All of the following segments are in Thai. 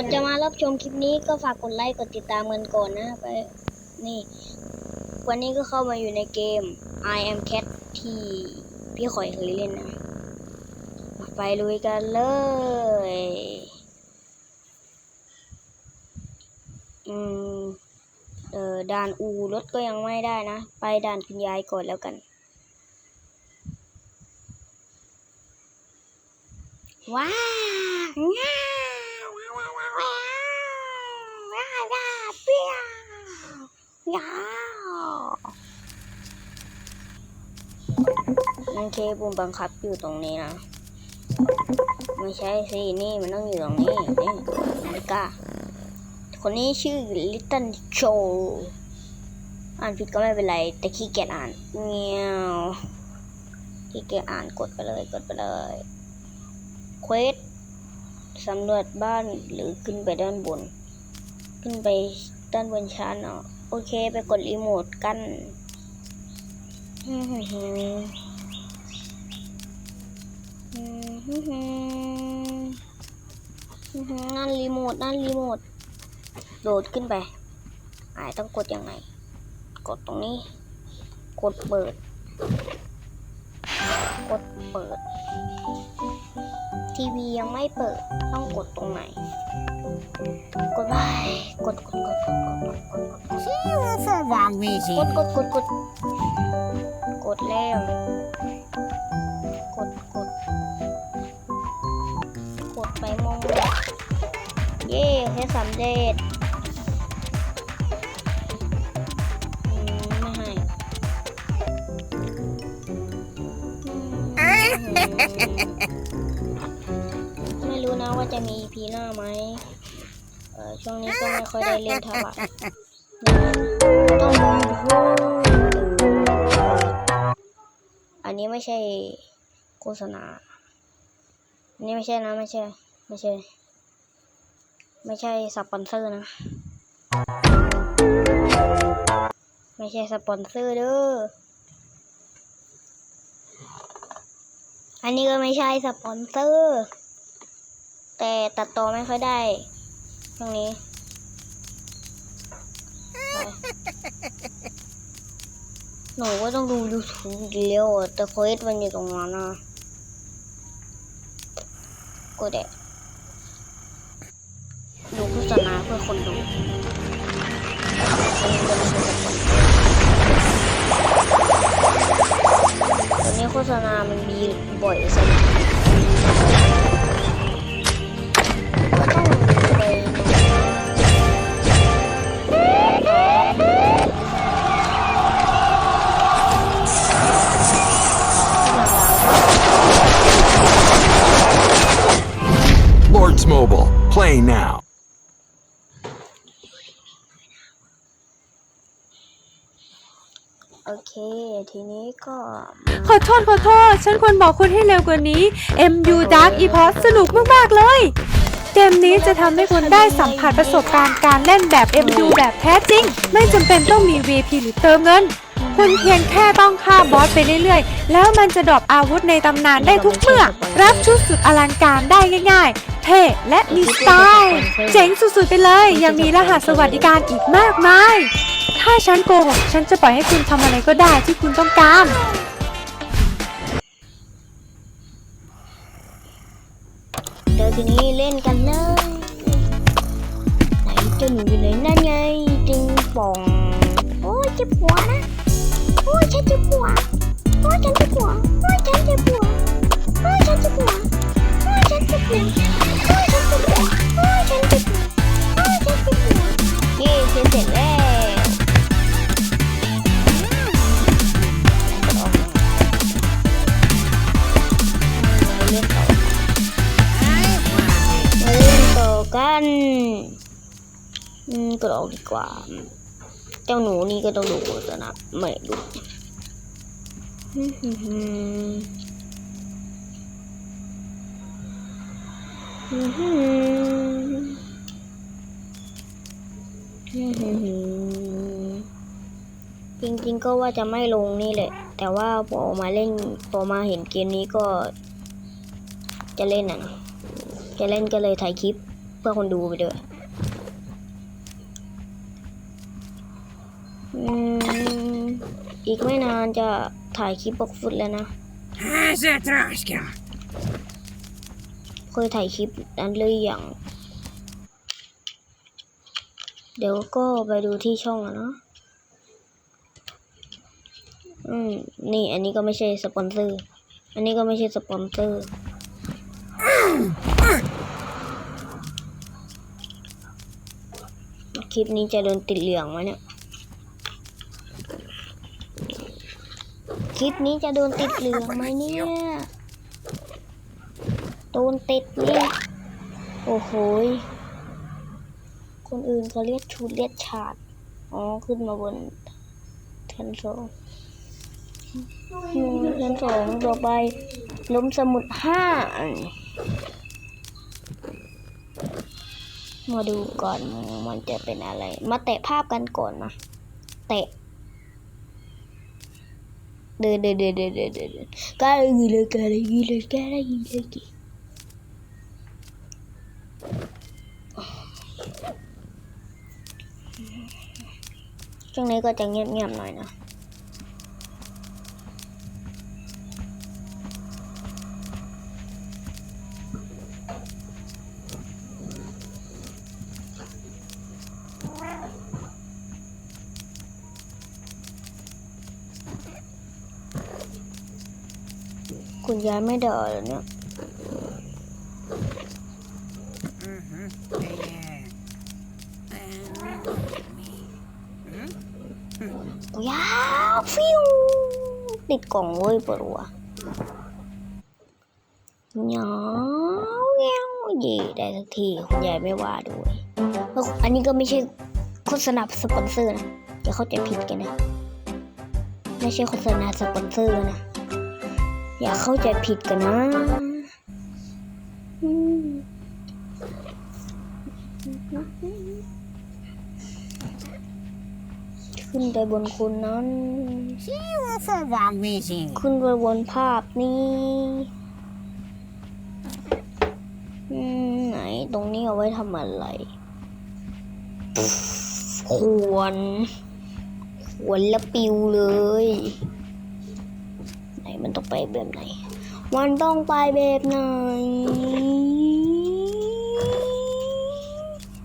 อนจะมารับชมคลิปนี้ก็ฝากกดไลค์กดติดตามกันก่อนนะไปนี่ วันนี้ก็เข้ามาอยู่ในเกม I am cat ที่พี่ข่อยเคยเล่นนะ ไปลุยกันเลย อืม เออด่านอูรถก็ยังไม่ได้นะ ไปด่านคุณยายก่อนแล้วกันว้าวว้าวว้าว ว้าเปียวว้าวมันเคปุ่มบังคับอยู่ตรงนี้นะ ไม่ใช่สินี่มันต้องอยู่ตรงนี้ นี่นาฬิกาคนนี้ชื่อ Little Joe อ่านผิดก็ไม่เป็นไร แต่ขี้เกียจอ่านเงี้ยวขี้เกียจอ่านกดไปเลยกดไปเลยเควสสำรวจบ้านหรือขึ้นไปด้านบน ขึ้นไปด้านบนชั้นเนาะโอเคไปกดรีโมทกันนั่นรีโมทนั่นรีโมทโดดขึ้นไปไอต้องกดยังไง กดตรงนี้ กดเปิด กดเปิด ทีวียังไม่เปิดต้องกดตรงไหน กดไปกดกดกดกดกดกดกดกด See you for wrong กดกดกดกดกดแล้วกดกดกดไปมองเย้แค่สำเร็จ มี EP หน้าไหมช่วงนี้ก็ไม่ค่อยได้เล่นเท่าไหร่ต้องอันนี้ไม่ใช่โฆษณา อันนี้ไม่ใช่นะ ไม่ใช่ ไม่ใช่ ไม่ใช่สปอนเซอร์นะ ไม่ใช่สปอนเซอร์เด้อ อันนี้ก็ไม่ใช่สปอนเซอร์ แต่ตัดต่อไม่ค่อยได้ ตรงนี้หนูก็ต้องดู YouTube อีกแล้วอะแต่เควสมันอยู่ตรงนั้นนะก็ได้ดูโฆษณาเพื่อคนดูตอนนี้โฆษณามันมีบ่อยสิก็ เค ทีนี้ก็ขอโทษขอโทษ ฉันควรบอกคุณให้เร็วกว่านี้ MU Dark EPOS สนุกมาก ๆ เลย เกมนี้จะทำให้คุณได้สัมผัสประสบการณ์การเล่นแบบ MU แบบแท้จริง ไม่จำเป็นต้องมี VP หรือเติมเงิน คุณเพียงแค่ต้องฆ่าบอสไปเรื่อย ๆ แล้วมันจะดรอปอาวุธในตำนานได้ทุกเมื่อ รับชุดสุดอลังการได้ง่าย ๆ ท่และมีสไตล์เจ๋งสุดๆไปเลย ยังมีรหัสสวัสดิการอีกมากมาย ถ้าฉันโกหกฉันจะปล่อยให้คุณทำอะไรก็ได้ที่คุณต้องการเดี๋ยวทีนี้เล่นกันเลยไหนเจ้าหนูอยู่ไหนนั่นไงจิงป่องโอ้ยเจ็บหัวนะโอ้ยฉันเจ็บหัวโอ้ยฉันเจ็บหัวโอ้ยฉันเจ็บหัวโอ้ยฉันเจ็บหัวโอ้ยฉันเจ็บหัว ฉันเจ็บหัวฉันเจ็บหัวโอ้ยฉันเสร็จแล้วมาเล่นต่อมาเล่นต่อกันอืมกดออกดีกว่า เจ้าหนูนี่ก็ต้องดูโฆษณาไม่ดู จริงๆก็ว่าจะไม่ลงนี่แหละ แต่ว่าพอมาเล่นพอมาเห็นเกมนี้ก็ จะเล่นอะจะเล่นก็เลยถ่ายคลิปเพื่อคนดูไปด้วยอีกไม่นานจะถ่ายคลิปปกฟุตแล้วนะ How's that, Roscoe? เคยถ่ายคลิปนั้นเลยอย่าง เดี๋ยวก็ไปดูที่ช่องอะเนาะอืมนี่อันนี้ก็ไม่ใช่สปอนเซอร์ อันนี้ก็ไม่ใช่สปอนเซอร์คลิปนี้จะโดนติดเหลืองไหมเนี่ย คลิปนี้จะโดนติดเหลืองไหมเนี่ย โดนติดเนี่โอ้โหคนอื่นเขาเรียกชูเรียกฉาด อ๋อ ขึ้นมาบนชั้นสองอืมชั้นสองต่อไปล้มสมุดห้ามาดูก่อนมันจะเป็นอะไร มาแตะภาพกันก่อนนะแตะเดินเดินเดินเดินเดินเดินกาลีเลยกาลีเลยกาลีเลยก ช่วงนี้ก็จะเงียบๆหน่อยนะคุณยายไม่เดอเหรอเนี่ยาวฟิว ติดกล่องเว้ยปวดหัวยาวแยเย่ได้สักทีคุณยายไม่ว่าด้วยแล้วอันนี้ก็ไม่ใช่โฆษณาสปอนเซอร์นะจะเข้าใจผิดกันนะ ไม่ใช่โฆษณาสปอนเซอร์นะ อย่าเข้าใจผิดกันนะ อืม ขึ้นไปบนคุณนั้น She ขึ้นไปบนภาพนี้ไหนตรงนี้เอาไว้ทำอะไร ควร ควรละปิวเลย ไหนมันต้องไปแบบไหน มันต้องไปแบบไหน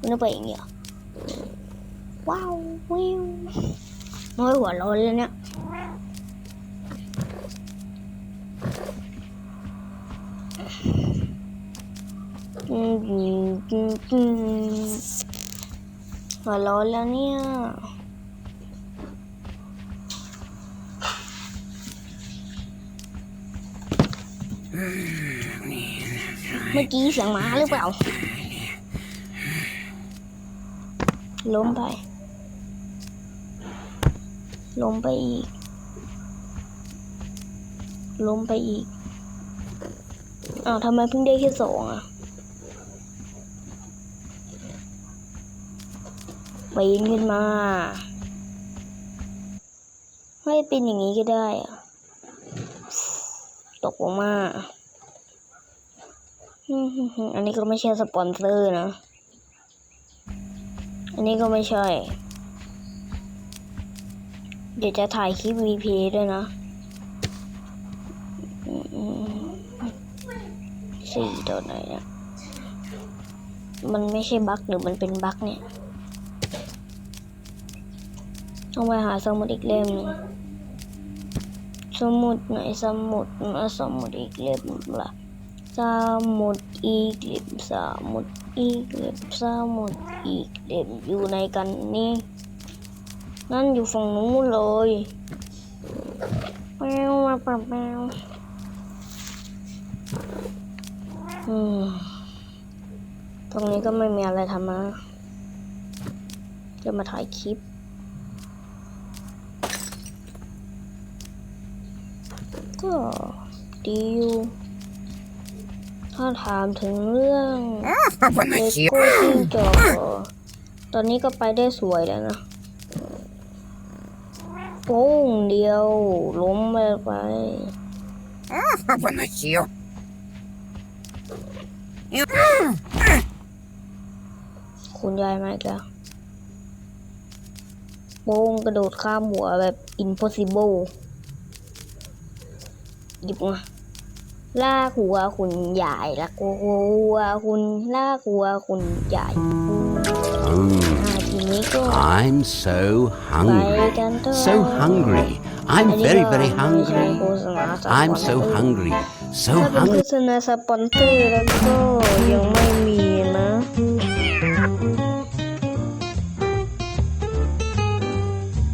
มันต้องไปอย่างเงี้ย ว้าววิวน้อยหัวเร้อนเลยเนี่ยอืมอืมอืมอืมหัวร้อนแล้วเนี่ยเมื่อกี้เสียงหมาหรือเปล่า ล้มไป ล้มไปอีกล้มไปอีกอ้าวทำไมเพิ่งได้แค่สองอะปีนขึ้นมาไม่เป็นอย่างนี้ก็ได้อะตกลงมาอันนี้ก็ไม่ใช่สปอนเซอร์นะ อันนี้ก็ไม่ใช่ เดี๋ยวจะถ่ายคลิป VP ด้วยนะสี่ตัวไหนเนี่ยมันไม่ใช่บั๊กหรือมันเป็นบั๊กเนี่ย ต้องไปหาสมุดอีกเล่มหนึ่งสมุดไหนสมุดนะสมุดอีกเล่มละสมุดอีกเล่มสมุดอีกเล่มสมุดอีกเล่มอยู่ในกันนี่ นั่นอยู่ฝั่งนู้นเลยแมวมาปรับแมวตรงนี้ก็ไม่มีอะไรทำนะจะมาถ่ายคลิป ก็ดีอยู่ถ้าถามถึงเรื่องเลโก้จิงจอตอนนี้ก็ไปได้สวยแล้วนะ โป้งเดียวล้มไปไปอ้าวมาเชียวคุณยายไหมจ๊ะโป้งกระโดดข้ามหัวแบบ impossible หยิบมาลากหัวคุณใหญ่ละกหัวคุณลากหัวคุณใหญ่ I'm so ไป hungry. กันเถอะ So hungry. อัน I'm นี้ very, ก็ very ไม่ใช่ hungry. โฆษณาสปอน I'm เซอ so ร์ hungry. So ถ้าเป็นโฆ hungry. ษณาสปอนเซอร์แล้วก็ยังไม่มีนะ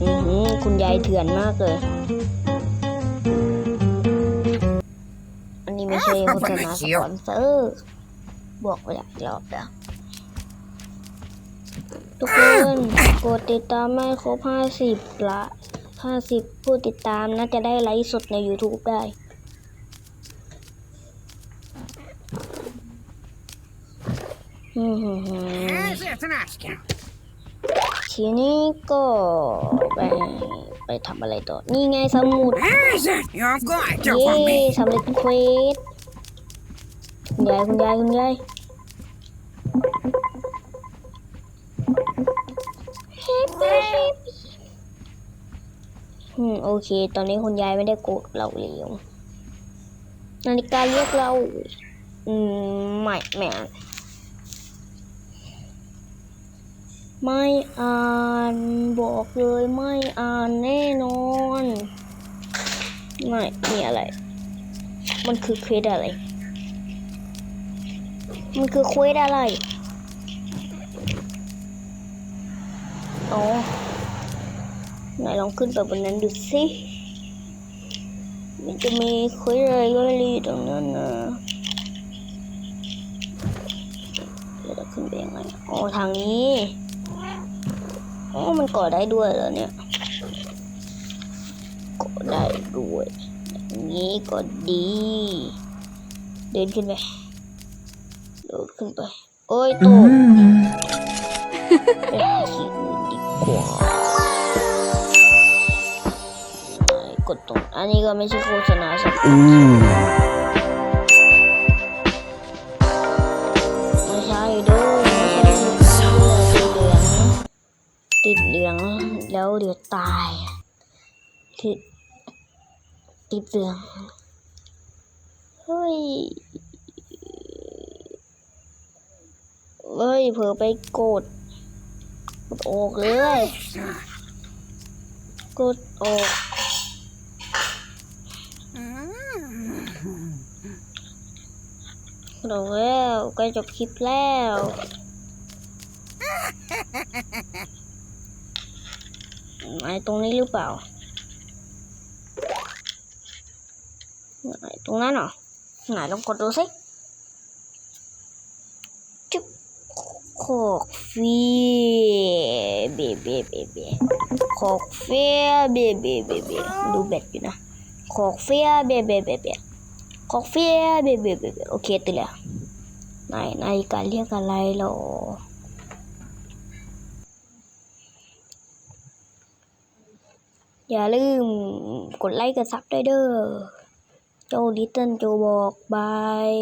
อือหือคุณยายเถื่อนมากเลย อันนี้ไม่ใช่โฆษณาสปอนเซอร์ บอกไปหลายรอบแล้ว ทุกคนกดติดตามให้ครบ50ละ50ผู้ติดตามน่าจะได้ไลฟ์สดใน YouTube ได้ทีนี้ก็ไปไปทำอะไรต่อ นี่ไงสมุด เย้สำเร็จเควสคุณยายคุณยายคุณยาย อืมโอเค ตอนนี้คุณยายไม่ได้โกรธเราแล้วนาฬิกาเรียกเรา อืมไม่ไม่อ่านไม่อ่านบอกเลยไม่อ่านแน่นอน ไม่มีอะไร มันคือเควสอะไร มันคือเควสอะไร อ๋อไหนลองขึ้นไปบนนั้นดูสิมันจะมีเควสอะไรก็ไม่รู้อยู่ตรงนั้นนะเราจะขึ้นไปยังไงอ๋อทางนี้อ๋อมันก่อได้ด้วยเหรอเนี่ยก็ได้ด้วยอย่างนี้ก็ดี เดินขึ้นไปโดดขึ้นไป โอ้ยตกไปหาที่อื่นดี กว่าไหนกดตรง อันนี้ก็ไม่ใช่โฆษณาสัก Ooh. ไม่ใช่ด้อไม่ใช่ติดเหลืองติดเหลืองแล้วเดี๋ยวตาย ติด ติดเหลือง เฮ้ย เฮ้ยเผลอไปกด ดออกเลยกดออกกดอกแล้วใกล้จบคลิปแล้วไหนตรงนี้หรือเปล่าไหนตรงนั้นเหรอไหนลองกดดูสิจุ๊บ ขอกฟีเบเบเบเบขอกเฟียเบเบเบเบดูแบตอยู่นะขอกเฟียเบเบเบเบขอกเฟียเบเบเบเบโอเคตื่นแล้วไหนนาฬิกาเรียกอะไรหรออย่าลืมกดไลค์กดซับด้วยเด้อโจลิตเติ้ลโจบอกบาย